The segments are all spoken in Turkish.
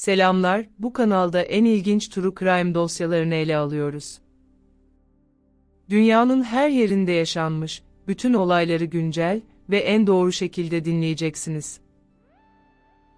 Selamlar, bu kanalda en ilginç true crime dosyalarını ele alıyoruz. Dünyanın her yerinde yaşanmış, bütün olayları güncel ve en doğru şekilde dinleyeceksiniz.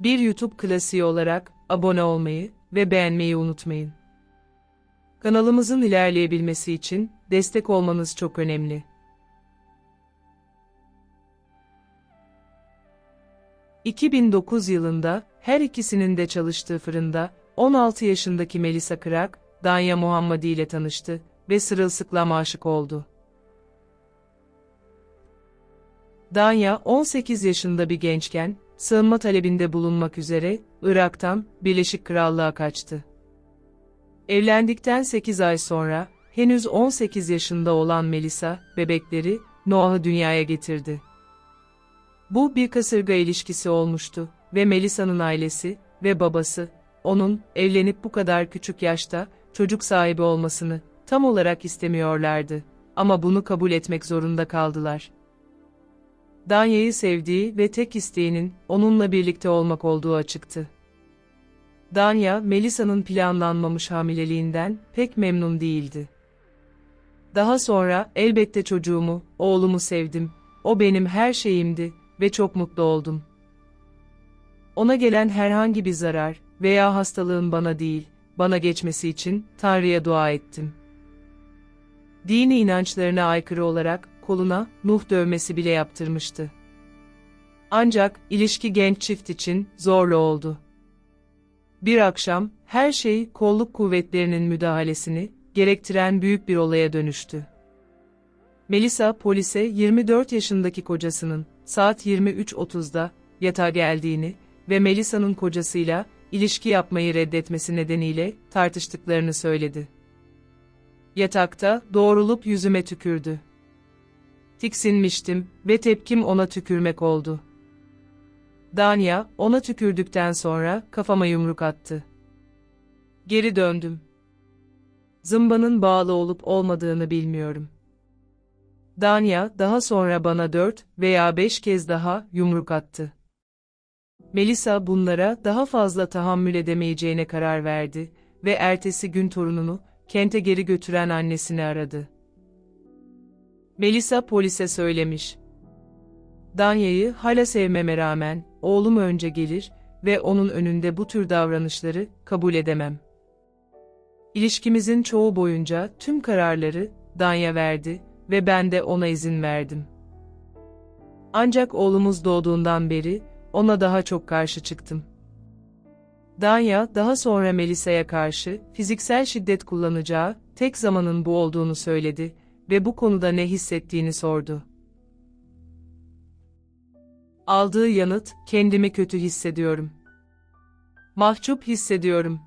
Bir YouTube klasiği olarak abone olmayı ve beğenmeyi unutmayın. Kanalımızın ilerleyebilmesi için destek olmanız çok önemli. ...2009 yılında her ikisinin de çalıştığı fırında 16 yaşındaki Melisa Kırak, Danya Muhammadi ile tanıştı ve sırılsıklam aşık oldu. Danya 18 yaşında bir gençken sığınma talebinde bulunmak üzere Irak'tan Birleşik Krallığa kaçtı. Evlendikten 8 ay sonra henüz 18 yaşında olan Melisa bebekleri Noah'ı dünyaya getirdi. Bu bir kasırga ilişkisi olmuştu ve Melisa'nın ailesi ve babası onun evlenip bu kadar küçük yaşta çocuk sahibi olmasını tam olarak istemiyorlardı ama bunu kabul etmek zorunda kaldılar. Danya'yı sevdiği ve tek isteğinin onunla birlikte olmak olduğu açıktı. Danya, Melisa'nın planlanmamış hamileliğinden pek memnun değildi. Daha sonra, elbette çocuğumu, oğlumu sevdim, o benim her şeyimdi ve çok mutlu oldum. Ona gelen herhangi bir zarar veya hastalığın bana değil, bana geçmesi için Tanrı'ya dua ettim. Dini inançlarına aykırı olarak koluna Nuh dövmesi bile yaptırmıştı. Ancak ilişki genç çift için zorlu oldu. Bir akşam her şey kolluk kuvvetlerinin müdahalesini gerektiren büyük bir olaya dönüştü. Melisa polise 24 yaşındaki kocasının saat 23.30'da yatağa geldiğini ve Melisa'nın kocasıyla ilişki yapmayı reddetmesi nedeniyle tartıştıklarını söyledi. Yatakta doğrulup yüzüme tükürdü. Tiksinmiştim ve tepkim ona tükürmek oldu. Danya, ona tükürdükten sonra kafama yumruk attı. Geri döndüm. Zımbanın bağlı olup olmadığını bilmiyorum. Danya, daha sonra bana dört veya beş kez daha yumruk attı. Melisa bunlara daha fazla tahammül edemeyeceğine karar verdi ve ertesi gün torununu kente geri götüren annesini aradı. Melisa polise söylemiş. Danya'yı hala sevmeme rağmen oğlum önce gelir ve onun önünde bu tür davranışları kabul edemem. İlişkimizin çoğu boyunca tüm kararları Danya verdi ve ben de ona izin verdim. Ancak oğlumuz doğduğundan beri ona daha çok karşı çıktım. Danya daha sonra Melisa'ya karşı fiziksel şiddet kullanacağı tek zamanın bu olduğunu söyledi ve bu konuda ne hissettiğini sordu. Aldığı yanıt, kendimi kötü hissediyorum. Mahcup hissediyorum.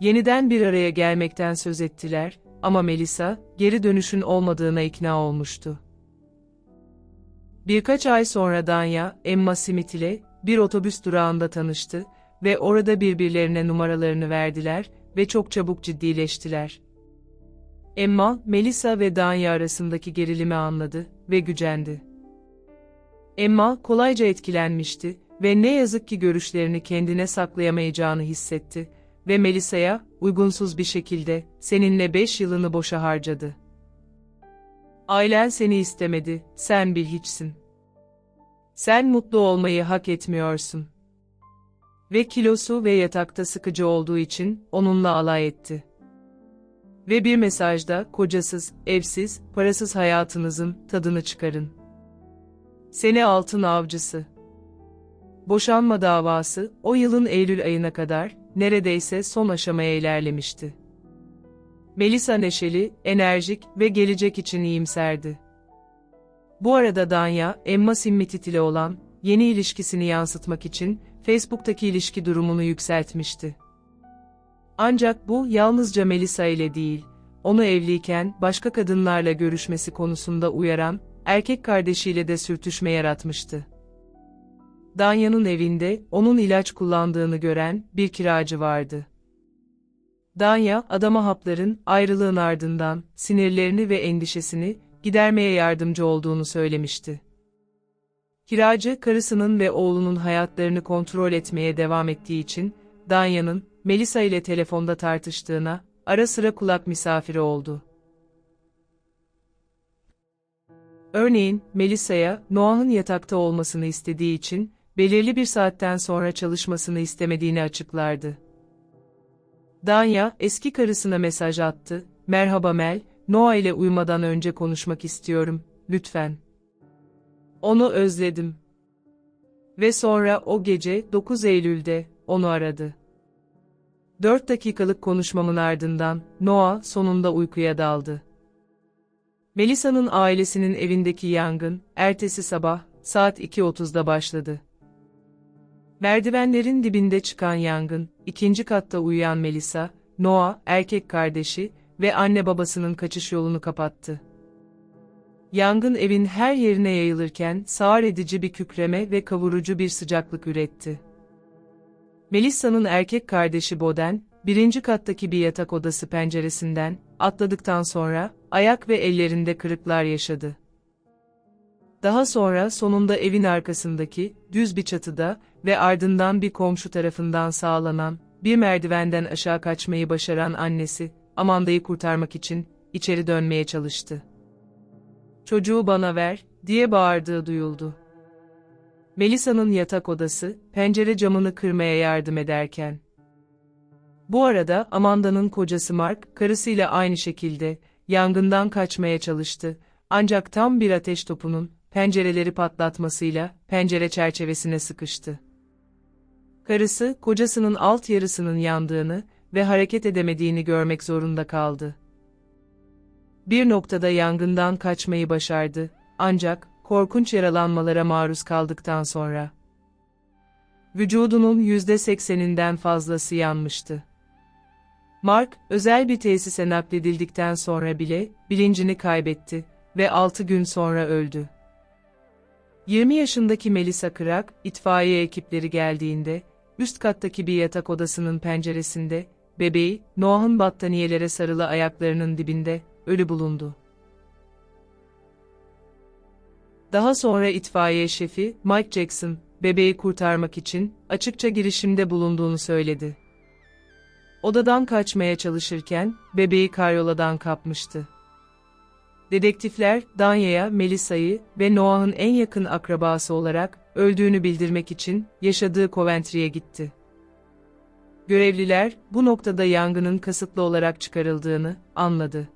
Yeniden bir araya gelmekten söz ettiler ama Melisa, geri dönüşün olmadığına ikna olmuştu. Birkaç ay sonra Danya, Emma Smith ile bir otobüs durağında tanıştı ve orada birbirlerine numaralarını verdiler ve çok çabuk ciddileştiler. Emma, Melissa ve Danya arasındaki gerilimi anladı ve gücendi. Emma kolayca etkilenmişti ve ne yazık ki görüşlerini kendine saklayamayacağını hissetti ve Melisa'ya uygunsuz bir şekilde seninle beş yılını boşa harcadı. Ailen seni istemedi, sen bir hiçsin. Sen mutlu olmayı hak etmiyorsun. Ve kilosu ve yatakta sıkıcı olduğu için onunla alay etti. Ve bir mesajda kocasız, evsiz, parasız hayatınızın tadını çıkarın. Sene altın avcısı. Boşanma davası o yılın Eylül ayına kadar neredeyse son aşamaya ilerlemişti. Melisa neşeli, enerjik ve gelecek için iyimserdi. Bu arada Danya, Emma Simmitit ile olan yeni ilişkisini yansıtmak için Facebook'taki ilişki durumunu yükseltmişti. Ancak bu yalnızca Melisa ile değil, onu evliyken başka kadınlarla görüşmesi konusunda uyaran, erkek kardeşiyle de sürtüşme yaratmıştı. Danya'nın evinde onun ilaç kullandığını gören bir kiracı vardı. Danya, adama hapların ayrılığın ardından sinirlerini ve endişesini gidermeye yardımcı olduğunu söylemişti. Kiracı, karısının ve oğlunun hayatlarını kontrol etmeye devam ettiği için Danya'nın, Melisa ile telefonda tartıştığına, ara sıra kulak misafiri oldu. Örneğin, Melisa'ya, Noah'ın yatakta olmasını istediği için, belirli bir saatten sonra çalışmasını istemediğini açıklardı. Danya, eski karısına mesaj attı, merhaba Mel, Noah ile uyumadan önce konuşmak istiyorum, lütfen. Onu özledim. Ve sonra o gece 9 Eylül'de onu aradı. 4 dakikalık konuşmamın ardından Noah sonunda uykuya daldı. Melisa'nın ailesinin evindeki yangın ertesi sabah saat 2.30'da başladı. Merdivenlerin dibinde çıkan yangın, ikinci katta uyuyan Melisa, Noah, erkek kardeşi ve anne babasının kaçış yolunu kapattı. Yangın evin her yerine yayılırken sağır edici bir kükreme ve kavurucu bir sıcaklık üretti. Melissa'nın erkek kardeşi Boden, birinci kattaki bir yatak odası penceresinden atladıktan sonra ayak ve ellerinde kırıklar yaşadı. Daha sonra sonunda evin arkasındaki düz bir çatıda ve ardından bir komşu tarafından sağlanan bir merdivenden aşağı kaçmayı başaran annesi Amanda'yı kurtarmak için içeri dönmeye çalıştı. Çocuğu bana ver, diye bağırdığı duyuldu. Melisa'nın yatak odası, pencere camını kırmaya yardım ederken. Bu arada Amanda'nın kocası Mark, karısıyla aynı şekilde, yangından kaçmaya çalıştı. Ancak tam bir ateş topunun, pencereleri patlatmasıyla, pencere çerçevesine sıkıştı. Karısı, kocasının alt yarısının yandığını ve hareket edemediğini görmek zorunda kaldı. Bir noktada yangından kaçmayı başardı, ancak, korkunç yaralanmalara maruz kaldıktan sonra. Vücudunun yüzde sekseninden fazlası yanmıştı. Mark, özel bir tesise nakledildikten sonra bile, bilincini kaybetti ve 6 gün sonra öldü. 20 yaşındaki Melissa Krak, itfaiye ekipleri geldiğinde, üst kattaki bir yatak odasının penceresinde, bebeği, Noah'ın battaniyelere sarılı ayaklarının dibinde, ölü bulundu. Daha sonra itfaiye şefi, Mike Jackson, bebeği kurtarmak için açıkça girişimde bulunduğunu söyledi. Odadan kaçmaya çalışırken, bebeği karyoladan kapmıştı. Dedektifler, Danya'ya Melissa'yı ve Noah'ın en yakın akrabası olarak öldüğünü bildirmek için yaşadığı Coventry'e gitti. Görevliler, bu noktada yangının kasıtlı olarak çıkarıldığını anladı.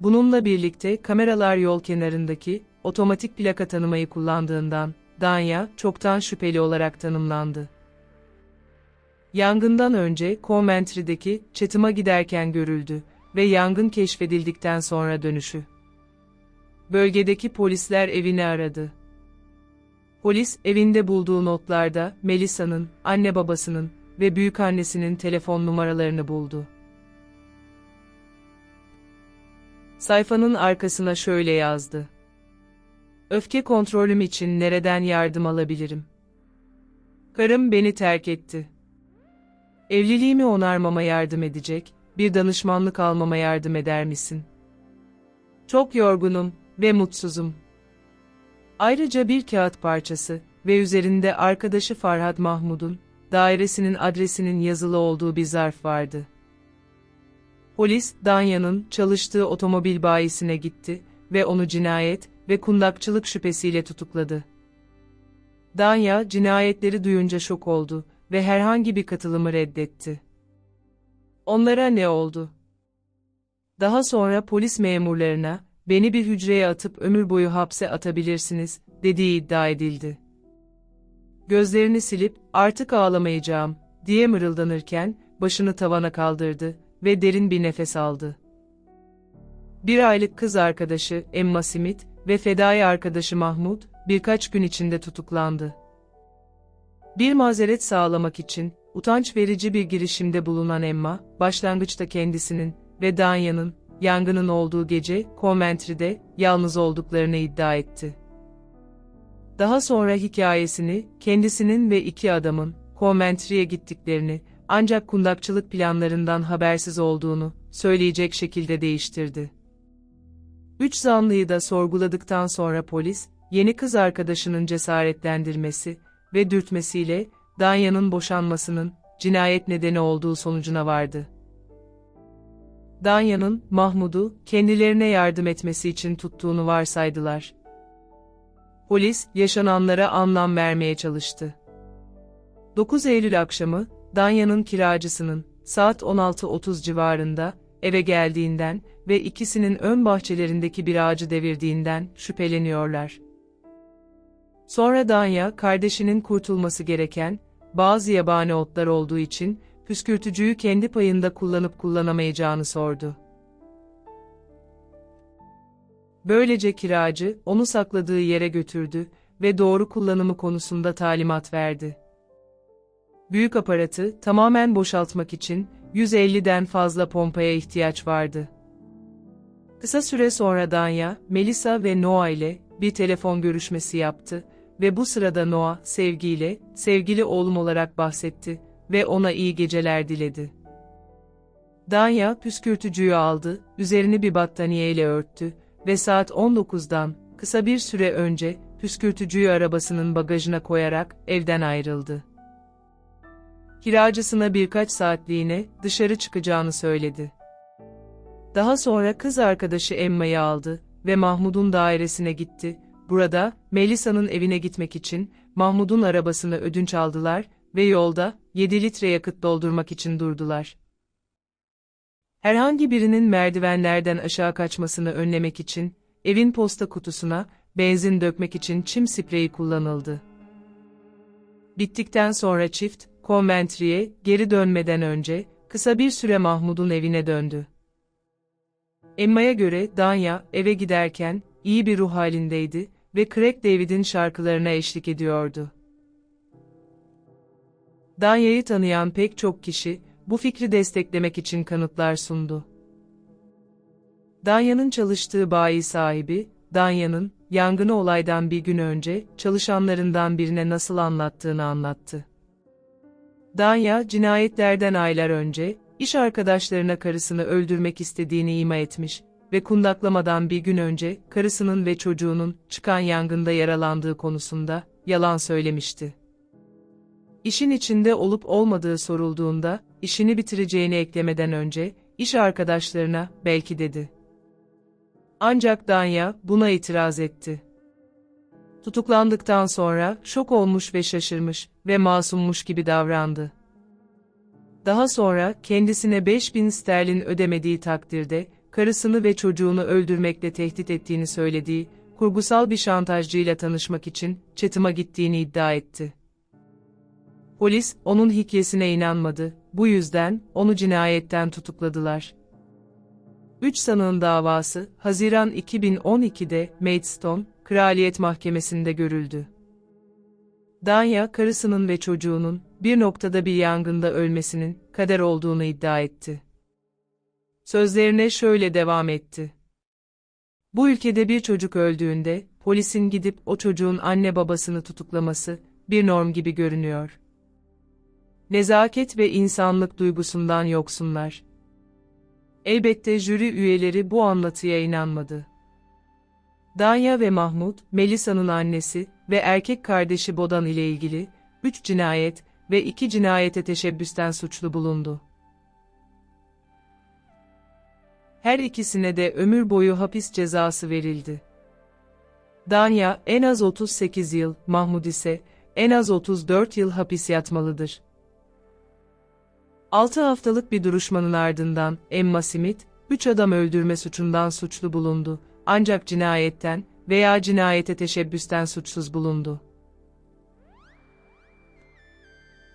Bununla birlikte kameralar yol kenarındaki otomatik plaka tanımayı kullandığından Danya çoktan şüpheli olarak tanımlandı. Yangından önce Coventry'deki çatıma giderken görüldü ve yangın keşfedildikten sonra dönüşü. Bölgedeki polisler evini aradı. Polis evinde bulduğu notlarda Melisa'nın, anne babasının ve büyükannesinin telefon numaralarını buldu. Sayfanın arkasına şöyle yazdı. Öfke kontrolüm için nereden yardım alabilirim? Karım beni terk etti. Evliliğimi onarmama yardım edecek, bir danışmanlık almama yardım eder misin? Çok yorgunum ve mutsuzum. Ayrıca bir kağıt parçası ve üzerinde arkadaşı Farhat Mahmud'un dairesinin adresinin yazılı olduğu bir zarf vardı. Polis, Danya'nın çalıştığı otomobil bayisine gitti ve onu cinayet ve kundakçılık şüphesiyle tutukladı. Danya, cinayetleri duyunca şok oldu ve herhangi bir katılımı reddetti. Onlara ne oldu? Daha sonra polis memurlarına, beni bir hücreye atıp ömür boyu hapse atabilirsiniz, dediği iddia edildi. Gözlerini silip, artık ağlamayacağım, diye mırıldanırken, başını tavana kaldırdı ve derin bir nefes aldı. Bir aylık kız arkadaşı Emma Smith ve fedai arkadaşı Mahmud, birkaç gün içinde tutuklandı. Bir mazeret sağlamak için, utanç verici bir girişimde bulunan Emma, başlangıçta kendisinin ve Danya'nın, yangının olduğu gece, Coventry'de, yalnız olduklarını iddia etti. Daha sonra hikayesini, kendisinin ve iki adamın, Coventry'e gittiklerini, ancak kundakçılık planlarından habersiz olduğunu, söyleyecek şekilde değiştirdi. Üç zanlıyı da sorguladıktan sonra polis, yeni kız arkadaşının cesaretlendirmesi ve dürtmesiyle Danya'nın boşanmasının cinayet nedeni olduğu sonucuna vardı. Danya'nın, Mahmud'u, kendilerine yardım etmesi için tuttuğunu varsaydılar. Polis, yaşananlara anlam vermeye çalıştı. 9 Eylül akşamı, Danya'nın kiracısının, saat 16.30 civarında, eve geldiğinden ve ikisinin ön bahçelerindeki bir ağacı devirdiğinden şüpheleniyorlar. Sonra Danya, kardeşinin kurtulması gereken, bazı yabani otlar olduğu için, püskürtücüyü kendi payında kullanıp kullanamayacağını sordu. Böylece kiracı, onu sakladığı yere götürdü ve doğru kullanımı konusunda talimat verdi. Büyük aparatı tamamen boşaltmak için 150'den fazla pompaya ihtiyaç vardı. Kısa süre sonra Danya, Melissa ve Noah ile bir telefon görüşmesi yaptı ve bu sırada Noah, sevgiyle, sevgili oğlum olarak bahsetti ve ona iyi geceler diledi. Danya püskürtücüyü aldı, üzerini bir battaniye ile örttü ve saat 19'dan, kısa bir süre önce, püskürtücüyü arabasının bagajına koyarak evden ayrıldı. Kiracısına birkaç saatliğine dışarı çıkacağını söyledi. Daha sonra kız arkadaşı Emma'yı aldı ve Mahmud'un dairesine gitti. Burada, Melisa'nın evine gitmek için Mahmud'un arabasını ödünç aldılar ve yolda 7 litre yakıt doldurmak için durdular. Herhangi birinin merdivenlerden aşağı kaçmasını önlemek için evin posta kutusuna benzin dökmek için çim spreyi kullanıldı. Bittikten sonra çift, Coventry'e geri dönmeden önce kısa bir süre Mahmud'un evine döndü. Emma'ya göre Danya eve giderken iyi bir ruh halindeydi ve Craig David'in şarkılarına eşlik ediyordu. Danya'yı tanıyan pek çok kişi bu fikri desteklemek için kanıtlar sundu. Danya'nın çalıştığı bayi sahibi, Danya'nın yangını olaydan bir gün önce çalışanlarından birine nasıl anlattığını anlattı. Danya, cinayetlerden aylar önce, iş arkadaşlarına karısını öldürmek istediğini ima etmiş ve kundaklamadan bir gün önce, karısının ve çocuğunun çıkan yangında yaralandığı konusunda yalan söylemişti. İşin içinde olup olmadığı sorulduğunda, işini bitireceğini eklemeden önce, iş arkadaşlarına, belki dedi. Ancak Danya, buna itiraz etti. Tutuklandıktan sonra, şok olmuş ve şaşırmış ve masummuş gibi davrandı. Daha sonra, kendisine 5000 sterlin ödemediği takdirde, karısını ve çocuğunu öldürmekle tehdit ettiğini söylediği, kurgusal bir şantajcıyla tanışmak için, Chatham'a gittiğini iddia etti. Polis, onun hikayesine inanmadı, bu yüzden, onu cinayetten tutukladılar. Üç sanığın davası, Haziran 2012'de Maidstone, Kraliyet Mahkemesi'nde görüldü. Danya, karısının ve çocuğunun, bir noktada bir yangında ölmesinin, kader olduğunu iddia etti. Sözlerine şöyle devam etti. Bu ülkede bir çocuk öldüğünde, polisin gidip o çocuğun anne babasını tutuklaması, bir norm gibi görünüyor nezaket ve insanlık duygusundan yoksunlar. Elbette jüri üyeleri bu anlatıya inanmadı. Danya ve Mahmut, Melisa'nın annesi ve erkek kardeşi Bodan ile ilgili, üç cinayet ve iki cinayete teşebbüsten suçlu bulundu. Her ikisine de ömür boyu hapis cezası verildi. Danya en az 38 yıl, Mahmud ise en az 34 yıl hapis yatmalıdır. 6 haftalık bir duruşmanın ardından Emma Smith, 3 adam öldürme suçundan suçlu bulundu. Ancak cinayetten veya cinayete teşebbüsten suçsuz bulundu.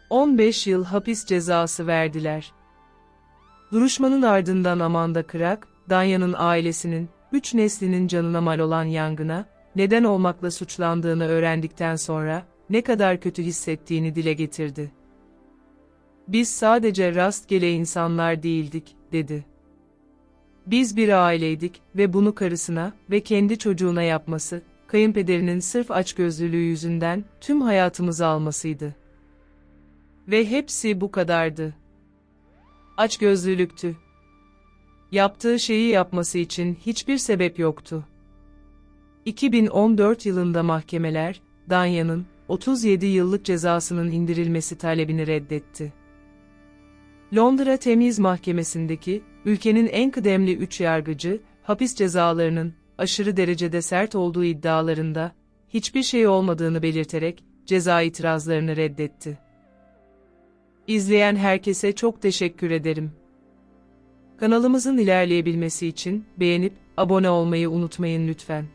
15 yıl hapis cezası verdiler. Duruşmanın ardından Amanda Krak, Danya'nın ailesinin, üç neslinin canına mal olan yangına, neden olmakla suçlandığını öğrendikten sonra, ne kadar kötü hissettiğini dile getirdi. Biz sadece rastgele insanlar değildik, dedi. Biz bir aileydik ve bunu karısına ve kendi çocuğuna yapması, kayınpederinin sırf açgözlülüğü yüzünden tüm hayatımızı almasıydı. Ve hepsi bu kadardı. Açgözlülüktü. Yaptığı şeyi yapması için hiçbir sebep yoktu. 2014 yılında mahkemeler, Danya'nın 37 yıllık cezasının indirilmesi talebini reddetti. Londra Temiz Mahkemesi'ndeki, ülkenin en kıdemli üç yargıcı, hapis cezalarının aşırı derecede sert olduğu iddialarında hiçbir şey olmadığını belirterek ceza itirazlarını reddetti. İzleyen herkese çok teşekkür ederim. Kanalımızın ilerleyebilmesi için beğenip abone olmayı unutmayın lütfen.